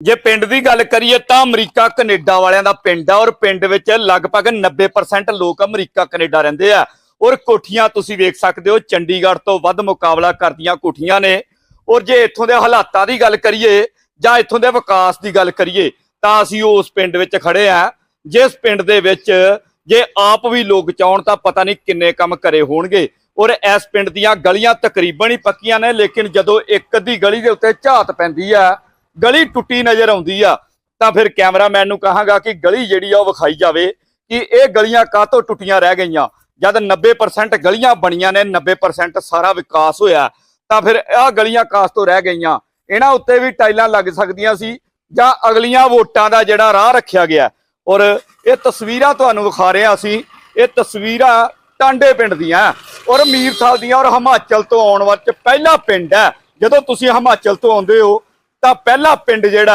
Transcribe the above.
ਜੇ ਪਿੰਡ ਦੀ ਗੱਲ ਕਰੀਏ ਤਾਂ ਅਮਰੀਕਾ ਕੈਨੇਡਾ ਵਾਲਿਆਂ ਦਾ ਪਿੰਡ ਆ ਔਰ ਪਿੰਡ ਵਿੱਚ ਲਗਭਗ 90% ਲੋਕ ਅਮਰੀਕਾ ਕੈਨੇਡਾ ਰਹਿੰਦੇ ਆ। ਔਰ ਕੋਠੀਆਂ ਤੁਸੀਂ ਵੇਖ ਸਕਦੇ ਹੋ, ਚੰਡੀਗੜ੍ਹ ਤੋਂ ਵੱਧ ਮੁਕਾਬਲਾ ਕਰਦੀਆਂ ਕੋਠੀਆਂ ਨੇ। ਔਰ ਜੇ ਇੱਥੋਂ ਦੇ ਹਾਲਾਤਾਂ ਦੀ ਗੱਲ ਕਰੀਏ ਜਾਂ ਇੱਥੋਂ ਦੇ ਵਿਕਾਸ ਦੀ ਗੱਲ ਕਰੀਏ, ਤਾਂ ਅਸੀਂ ਉਸ ਪਿੰਡ ਵਿੱਚ ਖੜੇ ਆ। ਜਿਸ ਪਿੰਡ ਦੇ ਵਿੱਚ ਜੇ ਆਪ ਵੀ ਲੋਕ ਚਾਹਣ ਤਾਂ ਪਤਾ ਨਹੀਂ ਕਿੰਨੇ ਕੰਮ ਕਰੇ ਹੋਣਗੇ। ਔਰ ਇਸ ਪਿੰਡ ਦੀਆਂ ਗਲੀਆਂ ਤਕਰੀਬਨ ਹੀ ਪੱਕੀਆਂ ਨੇ, ਲੇਕਿਨ ਜਦੋਂ ਇੱਕ ਅੱਧੀ ਗਲੀ ਦੇ ਉੱਤੇ ਝਾਤ ਪੈਂਦੀ ਆ ਗਲੀ ਟੁੱਟੀ ਨਜ਼ਰ ਆਉਂਦੀ ਆ, ਤਾਂ ਫਿਰ ਕੈਮਰਾਮੈਨ ਨੂੰ ਕਹਾਂਗਾ ਕਿ ਗਲੀ ਜਿਹੜੀ ਆ ਉਹ ਵਿਖਾਈ ਜਾਵੇ ਕਿ ਇਹ ਗਲੀਆਂ ਕਾਹਤੋਂ ਟੁੱਟੀਆਂ ਰਹਿ ਗਈਆਂ। ਜਦ 90% ਗਲੀਆਂ ਬਣੀਆਂ ਨੇ 90% ਸਾਰਾ ਵਿਕਾਸ ਹੋਇਆ, ਤਾਂ ਫਿਰ ਆਹ ਗਲੀਆਂ ਕਾਸ ਤੋਂ ਰਹਿ ਗਈਆਂ? ਇਹਨਾਂ ਉੱਤੇ ਵੀ ਟਾਈਲਾਂ ਲੱਗ ਸਕਦੀਆਂ ਸੀ ਜਾਂ ਅਗਲੀਆਂ ਵੋਟਾਂ ਦਾ ਜਿਹੜਾ ਰਾਹ ਰੱਖਿਆ ਗਿਆ ਔਰ ਇਹ ਤਸਵੀਰਾਂ ਤੁਹਾਨੂੰ ਵਿਖਾ ਰਹੇ ਹਾਂ ਅਸੀਂ ਇਹ ਤਸਵੀਰਾਂ ਟਾਂਡੇ ਪਿੰਡ ਦੀਆਂ ਔਰ ਮੀਰਥਾਲ ਦੀਆਂ ਔਰ ਹਿਮਾਚਲ ਤੋਂ ਆਉਣ ਵਾਲੇ, ਪਹਿਲਾ ਪਿੰਡ ਹੈ। ਜਦੋਂ ਤੁਸੀਂ ਹਿਮਾਚਲ ਤੋਂ ਆਉਂਦੇ ਹੋ ਤਾਂ ਪਹਿਲਾ ਪਿੰਡ ਜਿਹੜਾ